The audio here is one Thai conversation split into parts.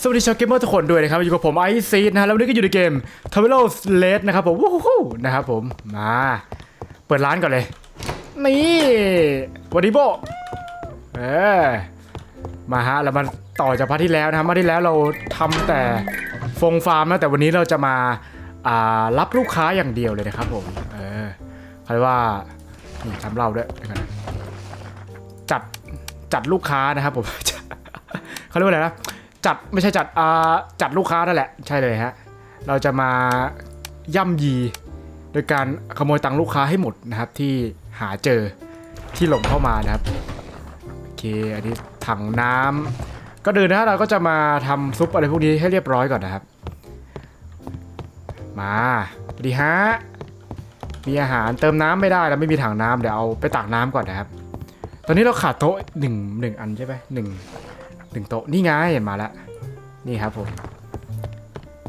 สวัสดีชาวเกมเมอร์ทุกคนด้วยนะครับ อยู่กับผมไอซีดนะฮะแล้ววันนี้ก็อยู่ในเกม t r a v e l o l e นะครับผมวู้ฮู้นะครับผม มา เปิดร้านก่อนเลย นี่สวัสดีโบเออมาฮะแล้วมันต่อจากพาร์ทที่แล้วนะครับพาร์ทที่แล้วเราทำแต่ฟงฟาร์มนะแต่วันนี้เราจะมาอ่ารับลูกค้าอย่างเดียวเลยนะครับผมเออเขาเรียกว่านี่ทำเราด้วยจัดจัดลูกค้านะครับผม เขาเรียกว่าอะไรนะจัดไม่ใช่จัดอ่าจัดลูกค้านั่นแหละใช่เลยฮะเราจะมาย่ำยี โดยการขโมยตังค์ลูกค้าให้หมดนะครับ ที่หาเจอที่หลงเข้ามานะครับโอเคอันนี้ถังน้ำก็เดินนะเราก็จะมาทำซุปอะไรพวกนี้ให้เรียบร้อยก่อนนะครับ มาดีฮะมีอาหารเติมน้ำไม่ได้แล้วไม่มีถังน้ำเดี๋ยวเอาไปตักน้ำก่อนนะครับ ตอนนี้เราขาดโต๊ะหนึ่งหนึ่งอันใช่ไหมหนึ่ง หนึ่งโต๊ะนี่ไงมาแล้วนี่ครับผม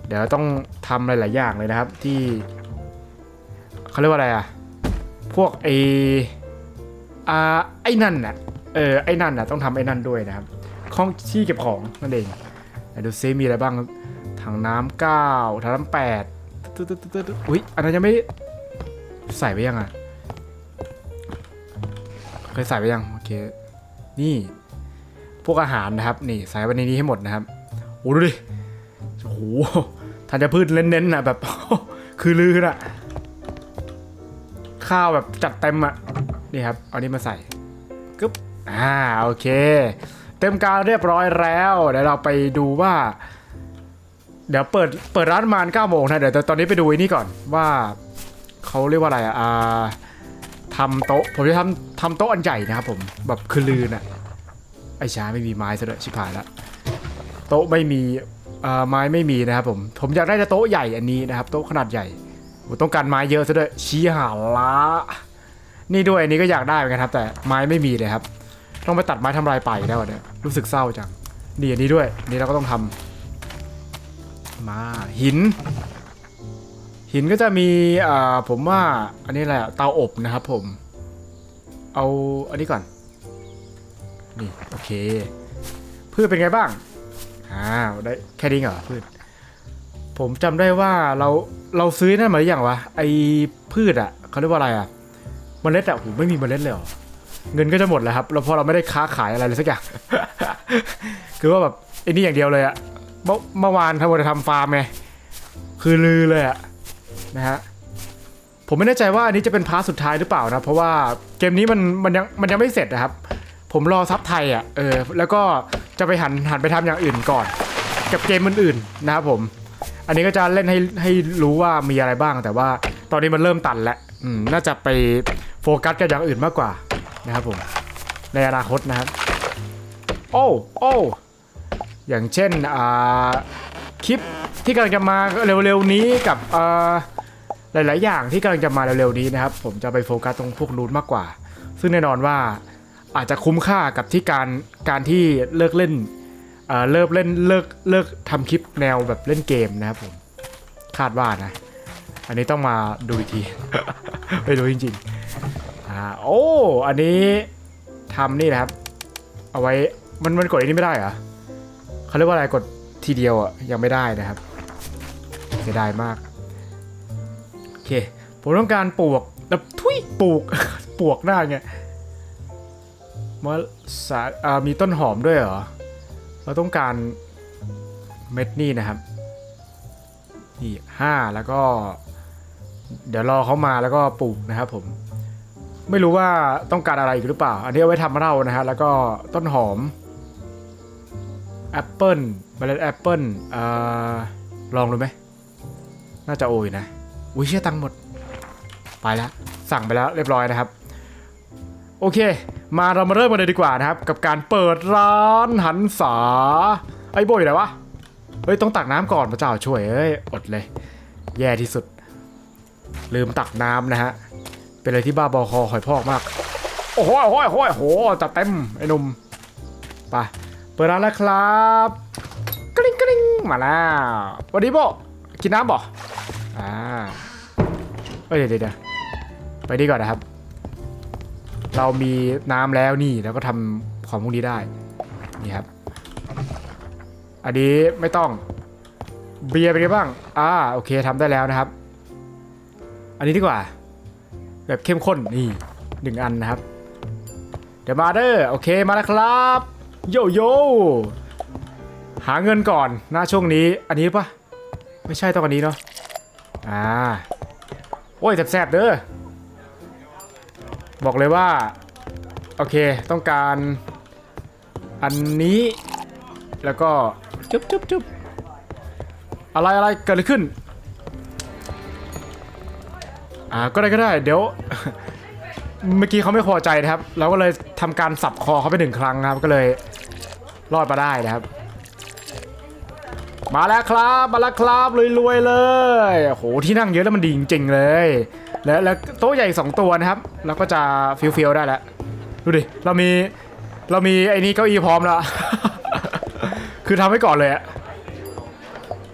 เดี๋ยวต้องทำหลายๆอย่างเลยนะครับที่เขาเรียกว่าอะไรอะพวกไออ่าไอ้นั่นน่ะเออไอ้นั่นน่ะต้องทำไอ้นั่นด้วยนะครับห้องที่เก็บของนั่นเองไหนดูซิมีอะไรบ้างถังน้ำเก้าถังน้ำแปดตึ๊ดตึ๊ดตึ๊ดตึ๊ดอุ้ยอันนั้นยังไม่ใส่ไว้ยังอะเคยใส่ไว้ยังโอเคนี่ พวกอาหารนะครับ นี่ใส่ไว้ในนี้ให้หมดนะครับโอ้ดูดิโอ้โหธัญพืชเน้นๆนะแบบคือลือน่ะข้าวแบบจัดเต็มอะนี่ครับเอานี้มาใส่กึ๊บอ่าโอเค เต็มการเรียบร้อยแล้วเดี๋ยวเราไปดูว่า เดี๋ยวเปิดเปิดร้านประมาณ9โมงนะเดี๋ยวตอนนี้ไปดูไอ้นี่ก่อนว่าเขาเรียกว่าอะไรอะอ่าทำโต๊ะผมจะทำทำโต๊ะอันใหญ่นะครับผมแบบคือลือน่ะ ไอ้ช้าไม่มีไม้ซะด้วยชิบหายละโต๊ะไม่มีไม้ไม่มีนะครับผมผมอยากได้โต๊ะใหญ่อันนี้นะครับ โต๊ะขนาดใหญ่ผมต้องการไม้เยอะซะด้วยชี้หาละนี่ด้วยอันนี้ก็อยากได้เหมือนกันครับ แต่ไม้ไม่มีเลยครับ ต้องไปตัดไม้ทำลายไปแล้วเนี่ยรู้สึกเศร้าจังนี่อันนี้ด้วยนี่เราก็ต้องทำมาหิน หินก็จะมีอ่าผมว่าอันนี้แหละเตาอบนะครับผม เอาอันนี้ก่อน นี่โอเค พืชเป็นไงบ้างอ้าวได้แค่นี้เหรอพืช ผมจำได้ว่าเราเราซื้อนั่นมาหรือยังวะไอพืชอะเขาเรียกว่าอะไรอะเมล็ดอะผมไม่มีเมล็ดเลยเหรอเงินก็จะหมดแล้วครับ แล้วพอเราไม่ได้ค้าขายอะไรเลยสักอย่าง คือว่าแบบไอ้นี่อย่างเดียวเลยอะเมื่อเมื่อวานทำวันทำฟาร์มไงคือลือเลยอะนะฮะผมไม่แน่ใจว่าอันนี้จะเป็นพาร์ทสุดท้ายหรือเปล่านะ เพราะว่าเกมนี้มันมันยังมันยังไม่เสร็จนะครับ ผมรอซับไทยอะเออแล้วก็จะไปหันหันไปทำอย่างอื่นก่อน กับเกมอื่นๆนะครับผม อันนี้ก็จะเล่นให้ให้รู้ว่ามีอะไรบ้าง แต่ว่าตอนนี้มันเริ่มตันแล้วอืมน่าจะไปโฟกัสกับอย่างอื่นมากกว่านะครับผมในอนาคตนะครับโอ้โอ้อย่างเช่นอ่าคลิปที่กำลังจะมาเร็วๆนี้กับอ่าหลายๆอย่างที่กำลังจะมาเร็วๆนี้นะครับ ผมจะไปโฟกัสตรงพวกรูทมากกว่า ซึ่งแน่นอนว่า อาจจะคุ้มค่ากับที่การการที่เลิกเล่นเอ่อเลิกเล่นเลิกเลิกทำคลิปแนวแบบเล่นเกมนะครับผมคาดว่านะ อันนี้ต้องมาดูอีกที ไม่รู้จริงๆอ่าโอ้อันนี้ทำนี่นะครับ เอาไว้มันมันกดอันนี้ไม่ได้เหรอเขาเรียกว่าอะไรกดทีเดียวอะยังไม่ได้นะครับเสียดายมากโอเคผมต้องการปลวกแบบทุยปลูกปลวกได้ไง มาสาอ่ามีต้นหอมด้วยเหรอ เราต้องการเม็ดนี่นะครับ นี่ห้าแล้วก็ เดี๋ยวรอเขามาแล้วก็ปลูกนะครับผม ไม่รู้ว่าต้องการอะไรอีกหรือเปล่า อันนี้เอาไว้ทำเหล้านะฮะ แล้วก็ต้นหอมแอปเปิลเมล็ดแอปเปิลอ่าลองดูไหม น่าจะโอยนะ อุ้ยเชื่อตังค์หมด ไปแล้ว สั่งไปแล้วเรียบร้อยนะครับ โอเค มาเรามาเริ่มกันเลยดีกว่านะครับ กับการเปิดร้านหันษา ไอ้โบอยู่ไหนวะ เฮ้ย ต้องตักน้ำก่อนพระเจ้าช่วยเอ้ย อดเลย แย่ที่สุด ลืมตักน้ำนะฮะ เป็นอะไรที่บ้าบอคอหอยพอกมาก โอ้โหโอ้โหโอ้โหโอ้โหจัดเต็มไอ้นุ่มไปเปิดร้านแล้วครับกริ๊งกริ๊งมาแล้วสวัสดีโบกินน้ำบ่อ่าเอ้ยเดี๋ยวเดี๋ยวเดี๋ยวไปดีก่อนนะครับ เรามีน้ำแล้วนี่แล้วก็ทำของพวกนี้ได้นี่ครับ อันนี้ไม่ต้องเบียร์เป็นไงบ้างอ่าโอเคทำได้แล้วนะครับ อันนี้ดีกว่า แบบเข้มข้นนี่หนึ่งอันนะครับ เดี๋ยวมาเด้อโอเคมาแล้วครับโยโย่หาเงินก่อนนะช่วงนี้ อันนี้ปะไม่ใช่ต้องอันนี้เนาะอ่าโอ้ยแสบๆเด้อ บอกเลยว่า โอเคต้องการอันนี้ แล้วก็จุ๊บจุ๊บจุ๊บอะไรอะไรเกิดอะไรขึ้น อ่าก็ได้ก็ได้ เดี๋ยว เมื่อกี้เขาไม่พอใจนะครับ เราก็เลยทำการสับคอเขาไปหนึ่งครั้งนะครับ ก็เลยรอดมาได้นะครับ มาแล้วครับมาแล้วครับรวยๆเลยโหที่นั่งเยอะแล้วมันดีจริงๆเลย แล้วแล้วโต๊ะใหญ่สองตัวนะครับแล้วก็จะฟิลฟิลได้แล้วดูดิเรามีเรามีไอ้นี่เก้าอี้พร้อมแล้ว คือทำไว้ก่อนเลยอะ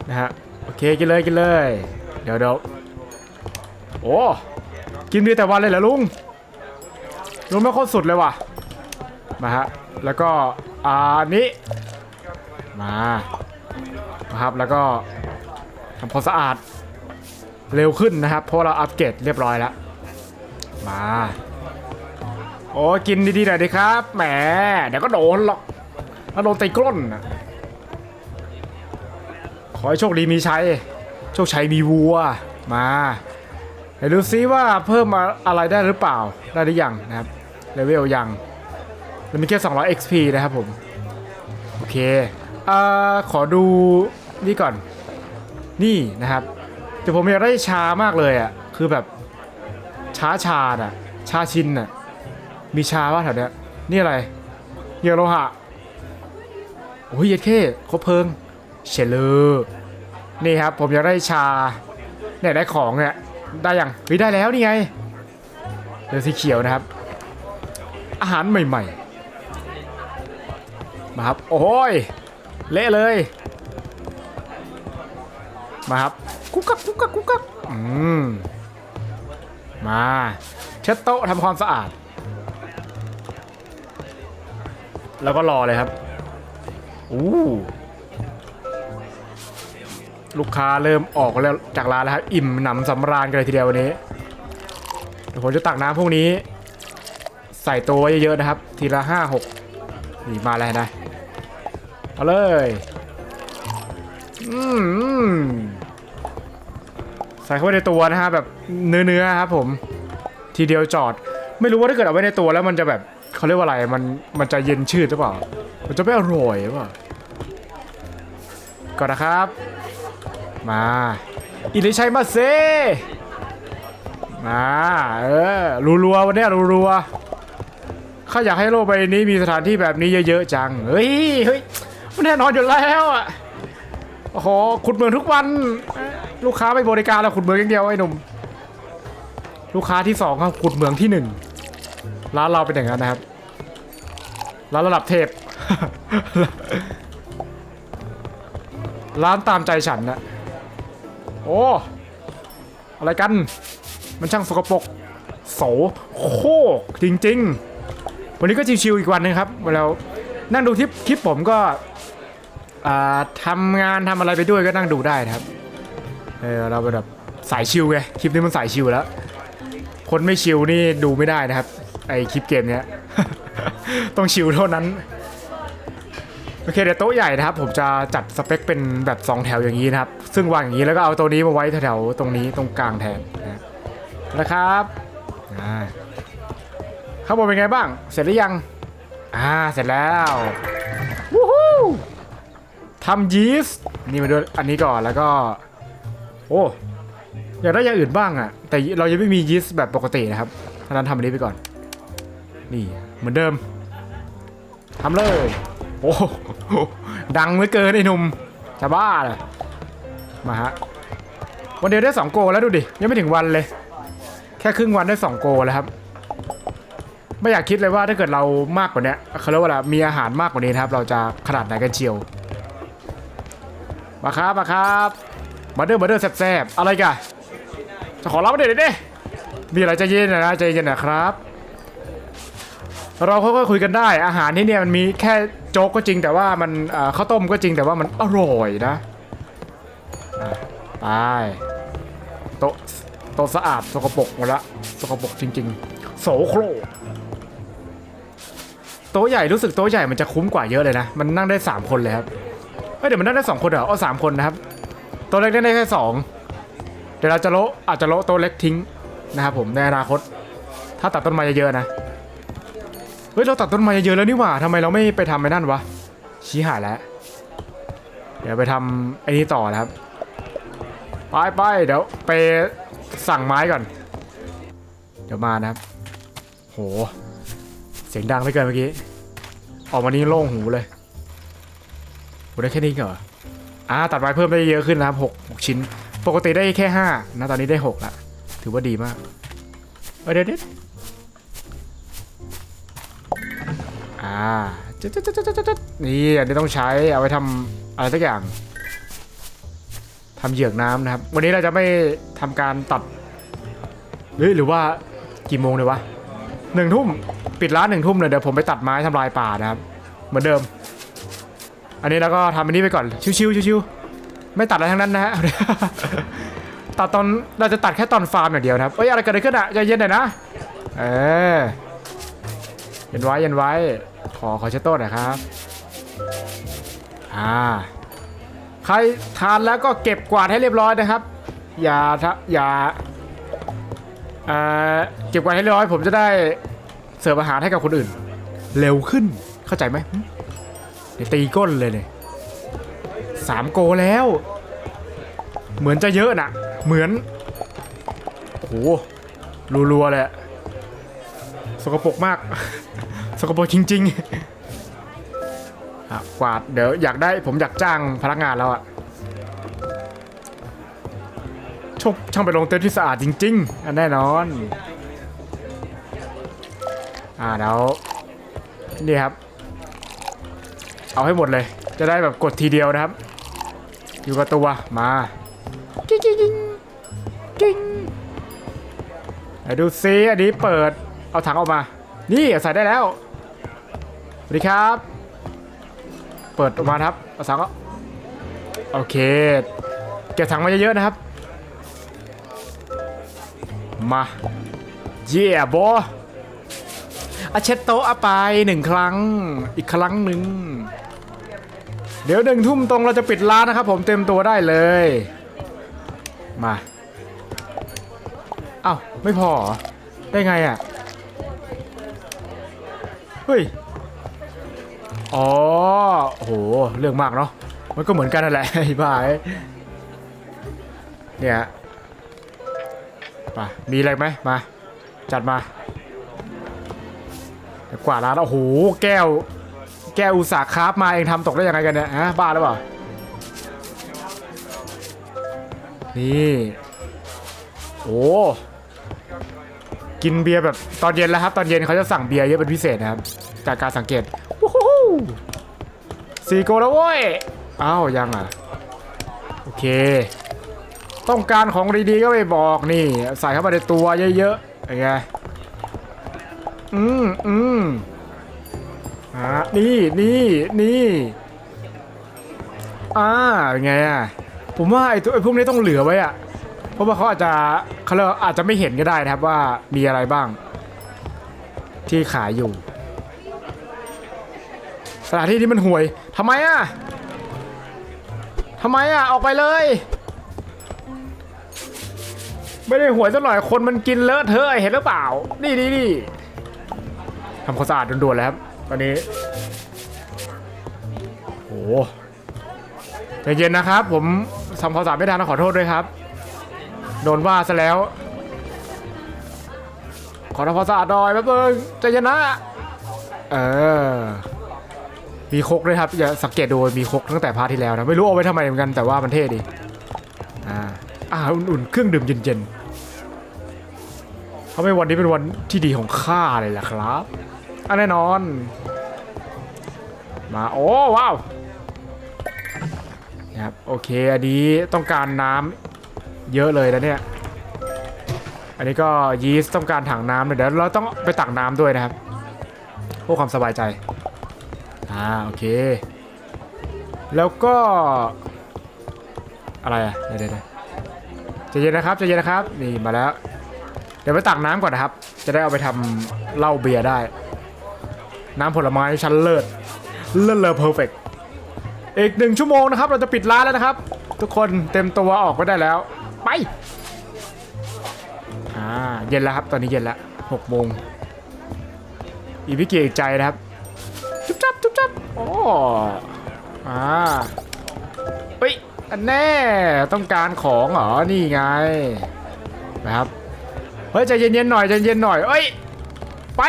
นะฮะโอเคกินเลยกินเลย เดี๋ยวเดี๋ยวโอ้กินดีแต่วันเลยเหรอลุงลุงไม่โคตรสุดเลยว่ะมาฮะแล้วก็อันนี้มา นะครับ แล้วก็ทำความสะอาดเร็วขึ้นนะครับ เพราะเราอัปเกรดเรียบร้อยแล้ว มา โอ้กินดีๆหน่อยดิครับ แหม เดี๋ยวก็โดนหรอกถ้าโดนตีกล้นนะขอให้โชคดีมีชัย โชคชัยมีวัว มาเดี๋ยวดูซิว่าเพิ่มมาอะไรได้หรือเปล่า ได้หรือยังนะครับ เลเวลยังเรามีแค่200 XP นะครับผม โอเค อ่าขอดูนี่ก่อน นี่นะครับ แต่ผมอยากได้ชามากเลยอะ คือแบบช้าชาอะ ชาชินอะ มีชาว่าแถวเนี้ย นี่อะไรเยโลหะ โอ้ยเย็ดเข้ครบเพลิงเชลเลอร์นี่ครับ ผมอยากได้ชา เนี่ยได้ของเนี่ย ได้ยังเฮ้ยได้แล้วนี่ไงเรือสีเขียวนะครับ อาหารใหม่ ๆ มาครับ โอ้ย เละเลย มาครับกุ๊กกักกุ๊กกักกุ๊กกักอืมมาเช็ดโต๊ะทำความสะอาด แล้วก็รอเลยครับอู้ลูกค้าเริ่มออกแล้วจากร้านแล้วครับอิ่มหนำสำราญกันเลยทีเดียววันนี้เดี๋ยวผมจะตักน้ำพวกนี้ ใส่ตัวไว้เยอะๆนะครับ ทีละห้าหกนี่มาแล้วนะ เอาเลยอืมใส่เข้าไปในตัวนะฮะแบบเนื้อๆครับผม ทีเดียวจอด ไม่รู้ว่าถ้าเกิดเอาไว้ในตัวแล้วมันจะแบบเขาเรียกว่าอะไรมันมันจะเย็นชืดหรือเปล่า มันจะไม่อร่อยหรือเปล่าก่อนนะครับ มาอิริชัยมาเซมาเออรัวๆวันนี้รัวๆข้าอยากให้โลกใบนี้มีสถานที่แบบนี้เยอะๆจัง เฮ้ยเฮ้ย แน่นอนอยู่แล้วอะโอ้โหขุดเหมืองทุกวัน ลูกค้าไม่บริการแล้วขุดเหมืองอย่างเดียวไอ้หนุ่มลูกค้าที่สองครับขุดเหมืองที่หนึ่งร้านเราเป็นอย่างนั้นนะครับร้านระดับเทพ ร้านตามใจฉันนะโอ้ อะไรกัน มันช่างสกปรกโสโครกจริง ๆ วันนี้ก็ชิวๆอีกวันนึงครับเวลานั่งดูคลิปคลิปผมก็ ทำงานทำอะไรไปด้วยก็นั่งดูได้นะครับ เออเราแบบสายชิลไงคลิปนี้มันสายชิลแล้ว คนไม่ชิลนี่ดูไม่ได้นะครับ ไอคลิปเกมเนี้ย ต้องชิลเท่านั้น โอเคเดี๋ยวโต๊ะใหญ่นะครับ ผมจะจัดสเปคเป็นแบบ 2 แถวอย่างนี้นะครับ ซึ่งวางอย่างนี้แล้วก็เอาตัวนี้มาไว้แถวๆตรงนี้ตรงกลางแทนนะครับนะครับอ่าข้างบนเป็นไงบ้าง เสร็จหรือยัง อ่า เสร็จแล้ว ทำยีสต์นี่มาด้วยอันนี้ก่อนแล้วก็ โอ้อยากได้อย่างอื่นบ้างอะแต่เรายังไม่มียีสต์แบบปกตินะครับฉะนั้นทำอันนี้ไปก่อน นี่เหมือนเดิมทำเลย โอ้โหดังเหลือเกินไอ้หนุ่มจะบ้าเลยมาฮะวันเดียวได้สองโกแล้วดูดิ ยังไม่ถึงวันเลย แค่ครึ่งวันได้สองโกแล้วครับ ไม่อยากคิดเลยว่าถ้าเกิดเรามากกว่านี้เขาเรียกว่าอะมีอาหารมากกว่านี้นะครับ เราจะขนาดไหนกันเชียว มาครับมาครับมาเดอมาเดอแซ่บๆอะไรกันจะขอรับมาเดี๋ยวดิมีอะไรใจเย็นนะใจเย็นนะครับ เราค่อยๆคุยกันได้ อาหารที่เนี่ยมันมีแค่โจ๊กก็จริงแต่ว่ามันข้าวต้มก็จริงแต่ว่ามันอร่อยนะไปโต๊ะโต๊ะสะอาดสกปรกหมดละสกปรกจริง ๆ โสโครโต๊ะใหญ่รู้สึกโต๊ะใหญ่มันจะคุ้มกว่าเยอะเลยนะ มันนั่งได้สามคนเลยครับ เอ้ยเดี๋ยวมันนั่งได้สองคนเหรอเอาสามคนนะครับต๊ะเล็กได้แค่สองเดี๋ยวเราจะโละอาจจะโละต๊ะเล็กทิ้งนะครับผมในอนาคต ถ้าตัดต้นไม้เยอะๆนะ เฮ้ยเราตัดต้นไม้เยอะแล้วนี่หว่าทำไมเราไม่ไปทำไอ้นั่นวะ ชี้หายแล้ว เดี๋ยวไปทำไอ้นี้ต่อนะครับ ไปไปเดี๋ยวไปสั่งไม้ก่อน เดี๋ยวมานะครับ โห เสียงดังไม่เกินเมื่อกี้ ออกมานี้โล่งหูเลย ได้แค่นี้เหรออ่าตัดไม้เพิ่มได้เยอะขึ้นนะครับหกหกชิ้น ปกติได้แค่ห้านะตอนนี้ได้หกละถือว่าดีมากเดี๋ยวเดี๋ยวอ่าจุดจุดจุดจุดจุดนี่อันนี้ต้องใช้เอาไว้ทำอะไรสักอย่างทำเหยือกน้ำนะครับ วันนี้เราจะไม่ทำการตัดหรือหรือว่ากี่โมงเลยวะหนึ่งทุ่มปิดร้านหนึ่งทุ่มเลยเดี๋ยวผมไปตัดไม้ทำลายป่านะครับ เหมือนเดิม อันนี้เราก็ทำอันนี้ไปก่อน ชิวๆชิวๆไม่ตัดอะไรทั้งนั้นนะฮะ ตัดตอนเราจะตัดแค่ตอนฟาร์มอย่างเดียวนะครับเอ้ยอะไรเกิดอะไรขึ้นอะใจเย็นหน่อยนะ เออเย็นไว้เย็นไว้ ขอขอเช็ดโต๊ะหน่อยครับ อ่า ใครทานแล้วก็เก็บกวาดให้เรียบร้อยนะครับ อย่าทะอย่าเอ่อเก็บกวาดให้เรียบร้อย ผมจะได้เสิร์ฟอาหารให้กับคนอื่น เร็วขึ้นเข้าใจไหม ดี๋ยวตีก้นเลยเนี่ยสามโกแล้ว เหมือนจะเยอะนะเหมือนโหรัวๆเลยสกปรกมาก สกปรกจริงๆอะกวาดเดี๋ยวอยากได้ผมอยากจ้างพนักงานแล้วอะชกช่างไปลงเต็นท์ที่สะอาดจริงๆอันแน่นอน อ่าเดี๋ยวนี่ครับ เอาให้หมดเลย จะได้แบบกดทีเดียวนะครับ อยู่กับตัวมากิ๊งกิ๊งกิ๊งกิ๊งไหนดูซิอันนี้เปิดเอาถังออกมา นี่ใส่ได้แล้วสวัสดีครับ เปิดออกมาครับเอาถังก็โอเค เก็บถังมาเยอะๆนะครับ มาเย่บอ อาเช็ดโต๊ะเอาไปหนึ่งครั้ง อีกครั้งหนึ่ง เดี๋ยวหนึ่งทุ่มตรงเราจะปิดร้านนะครับผมเต็มตัวได้เลย มาเอ้าไม่พอได้ไงอะ เฮ้ย อ๋อโห เรื่องมากเนาะ มันก็เหมือนกันนั่นแหละไอ้บ้าเอ้ยเนี่ยมามีอะไรไหมมา จัดมา กว่าร้านแล้วโอ้โหแก้ว แก้วอุตสาห์คราฟมาเองทำตกได้ยังไงกันเนี่ยฮะบ้าหรือเปล่านี่โอ้กินเบียร์แบบตอนเย็นแล้วครับ ตอนเย็นเขาจะสั่งเบียร์เยอะเป็นพิเศษนะครับจากการสังเกตสี่โกแล้วเว้ยอ้าวยังอะโอเค ต้องการของดีๆก็ไปบอกนี่ ใส่เข้ามาในตัวเยอะๆอย่างไง อืมอืมอ่านี่นี่นี่อ่าเป็นไงอะผมว่าไอ้ตัวไอ้พวกนี้ต้องเหลือไว้อะ เพราะว่าเขาอาจจะเขาเราอาจจะไม่เห็นก็ได้นะครับว่ามีอะไรบ้าง ที่ขายอยู่ สถานที่นี้มันห่วยทำไมอะทำไมอะออกไปเลย ไม่ได้ห่วยสักหน่อยคนมันกินเลอะเทอะเห็นหรือเปล่า นี่นี่นี่ ทำความสะอาดด่วนๆแล้วครับ ตอนนี้โอ้ใจเย็นนะครับ ผมทำความสะอาดไม่ทันนะขอโทษด้วยครับ โดนว่าซะแล้ว ขอทำความสะอาดหน่อยแป๊บนึงใจเย็นนะ เออ มีครกด้วยครับอย่าสังเกตดูมีครกตั้งแต่พาร์ทที่แล้วนะ ไม่รู้เอาไว้ทำไมเหมือนกันแต่ว่ามันเท่ดี อ่าอ่าอุ่นๆ เครื่องดื่มเย็นๆทำให้วันนี้เป็นวันที่ดีของข้าเลยล่ะครับ อันแน่นอน มาโอ้ว้าวนะครับโอเคอันนี้ต้องการน้ำเยอะเลยนะเนี่ยอันนี้ก็ยีสต์ต้องการถังน้ำเดี๋ยวเราต้องไปตักน้ำด้วยนะครับเพื่อความสบายใจอ่าโอเค แล้วก็อะไรอะเดี๋ยวเดี๋ยวเดี๋ยวใจเย็นนะครับใจเย็นนะครับนี่มาแล้ว เดี๋ยวไปตักน้ำก่อนนะครับ จะได้เอาไปทำเหล้าเบียร์ได้ น้ำผลไม้ชั้นเลิศเลิศเลอเพอร์เฟกอีกหนึ่งชั่วโมงนะครับ เราจะปิดร้านแล้วนะครับ ทุกคนเต็มตัวออกไปได้แล้ว ไปอ่าเย็นแล้วครับ ตอนนี้เย็นแล้วหกโมงอีกไม่กี่ใจนะครับ จุ๊บจับจุ๊บจับโอ้อ่าเฮ้ยอันแน่ต้องการของเหรอ นี่ไงนะครับ เฮ้ยใจเย็นๆหน่อยใจเย็นๆหน่อยเอ้ย ไป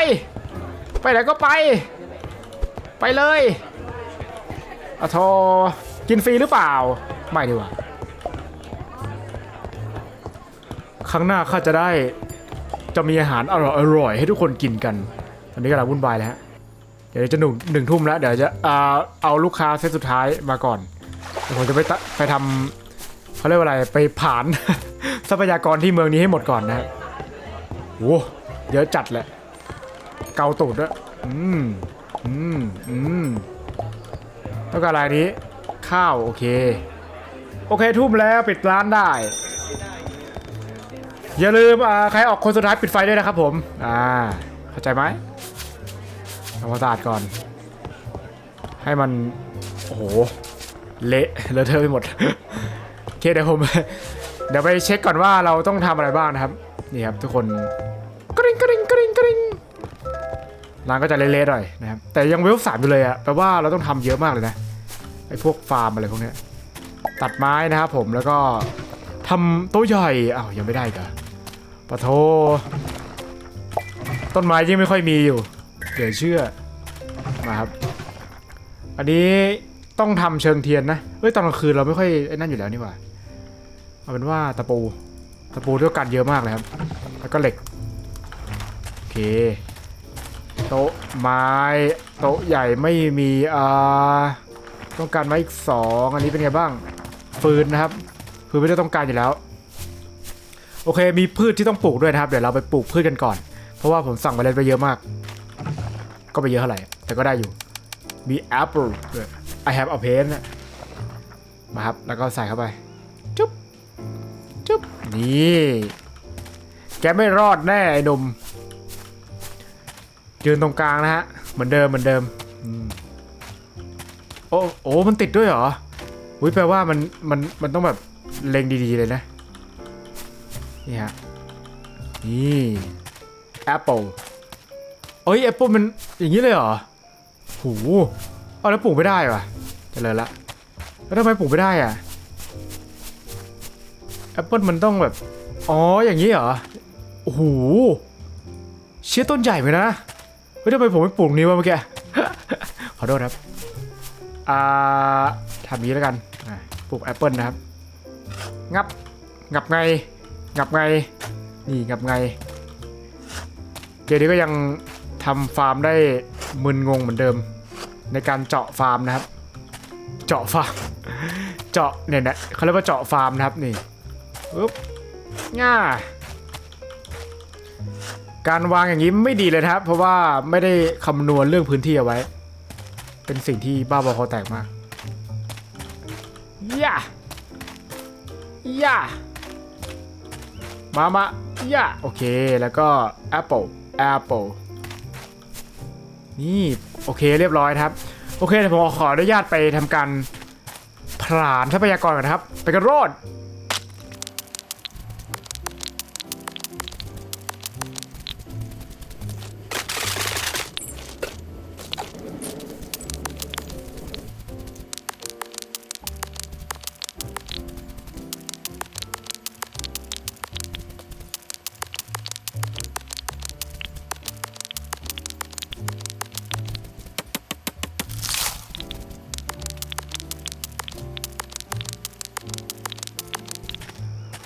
ไปไหนก็ไป ไปเลยอะโทกินฟรีหรือเปล่า ไม่ดีกว่า ครั้งหน้าข้าจะได้ จะมีอาหารอร่อยอร่อยให้ทุกคนกินกัน ตอนนี้กำลังวุ่นวายแล้วฮะ เดี๋ยวจะหนึ่งหนึ่งทุ่มแล้ว เดี๋ยวจะเอาเอาลูกค้าเซตสุดท้ายมาก่อนเดี๋ยวผมจะไปไปทำเขาเรียกว่าอะไร ไปผ่าน ทรัพยากรที่เมืองนี้ให้หมดก่อนนะฮะโอ้เยอะจัดแหละ เกาตูดด้วย อืม อืม อืมแล้วก็อะไรนี้ ข้าว โอเค โอเค ทุ่มแล้วปิดร้านได้ อย่าลืมอ่าใครออกคนสุดท้ายปิดไฟด้วยนะครับผม อ่า เข้าใจไหมทำความสะอาดก่อน ให้มัน โอ้โห เละเลอะเทอะไปหมด โอเคเดี๋ยวผม เดี๋ยวไปเช็คก่อนว่าเราต้องทำอะไรบ้างนะครับ นี่ครับทุกคน ร้านก็จะเละๆหน่อยนะครับ แต่ยังเวลสามอยู่เลยอะแปลว่าเราต้องทำเยอะมากเลยนะ ไอ้พวกฟาร์มอะไรพวกเนี้ย ตัดไม้นะครับผมแล้วก็ทำโต๊ะใหญ่อ้าวยังไม่ได้กเหรอปะโท ต้นไม้ยังไม่ค่อยมีอยู่เดี๋ยวเชื่อมาครับ อันนี้ต้องทำเชิงเทียนนะ เฮ้ยตอนกลางคืนเราไม่ค่อยไอ้นั่นอยู่แล้วนี่หว่า เอาเป็นว่าตะปู ตะปูด้วยกันเยอะมากเลยครับ แล้วก็เหล็ก โอเค โต๊ะไม้โต๊ะใหญ่ไม่มีอ่าต้องการไม้อีกสองอันนี้เป็นไงบ้างฟืนนะครับฟืนไม่ได้ต้องการอยู่แล้ว โอเคมีพืชที่ต้องปลูกด้วยนะครับ เดี๋ยวเราไปปลูกพืชกันก่อน เพราะว่าผมสั่งเมล็ดไปเยอะมาก ก็ไปเยอะเท่าไหร่ แต่ก็ได้อยู่ มีแอปเปิลด้วย I have a pen นะมาครับ แล้วก็ใส่เข้าไป จุ๊บ จุ๊บ นี่ แกไม่รอดแน่ไอ้หนุ่ม ยืนตรงกลางนะฮะ เหมือนเดิมเหมือนเดิมอืมโอ้โอ้มันติดด้วยเหรออุ้ยแปลว่ามันมันมันต้องแบบเล็งดีๆเลยนะ นี่ฮะ นี่ Apple เอ้ย Apple มันอย่างนี้เลยเหรอหูเอาแล้วปลูกไม่ได้ว่ะเจริญละ แล้วทำไมปลูกไม่ได้อะ Apple มันต้องแบบ อ๋อ อย่างนี้เหรอโอ้โหเชี่ยต้นใหญ่ไปนะ เฮ้ยทำไมผมไม่ปลูกนี้วะเมื่อกี้ ขอโทษครับ อ่าทำนี้แล้วกัน ปลูกแอปเปิลนะครับ งับ งับไง งับไง นี่งับไงเกมนี้ก็ยังทำฟาร์มได้มึนงงเหมือนเดิม ในการเจาะฟาร์มนะครับ เจาะฟาร์ม เจาะเนี่ยนะเขาเรียกว่าเจาะฟาร์มนะครับนี่ปึ๊บง่า การวางอย่างนี้ไม่ดีเลยนะครับ เพราะว่าไม่ได้คำนวณเรื่องพื้นที่เอาไว้ เป็นสิ่งที่บ้าบอคอแตกมากย่าย่ามามาย่าโอเค แล้วก็ Apple Apple นี่ โอเคเรียบร้อยนะครับ โอเคเดี๋ยวผมขออนุญาตไปทำการผลาญทรัพยากรก่อนนะครับ ไปกันโรด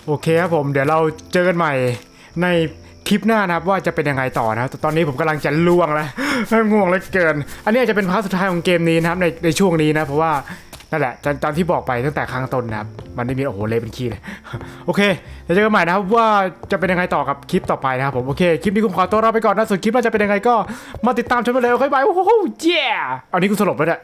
โอเคครับผมเดี๋ยวเราเจอกันใหม่ในคลิปหน้านะครับว่าจะเป็นยังไงต่อนะครับแต่ตอนนี้ผมกำลังจะล่วงแล้วง่วงเหลือเกิน อันนี้จะเป็นพาร์ทสุดท้ายของเกมนี้นะครับในในช่วงนี้นะเพราะว่านั่นแหละตามที่บอกไปตั้งแต่ข้งต้นนะครับมันไม่มีโอ้โหเละเป็นขี้เลยโอเคเดี๋ยวเจอกันใหม่นะครับว่าจะเป็นยังไงต่อกับคลิปต่อไปนะครับผมโอเคคลิปนี้ผมขอตัวลาไปก่อนนะส่วนคลิปหน่าจะเป็นยังไงก็มาติดตามชมกันเลยโอเคบายโอ้โหเย้เอานี้กูสลบแล้วเนี่ย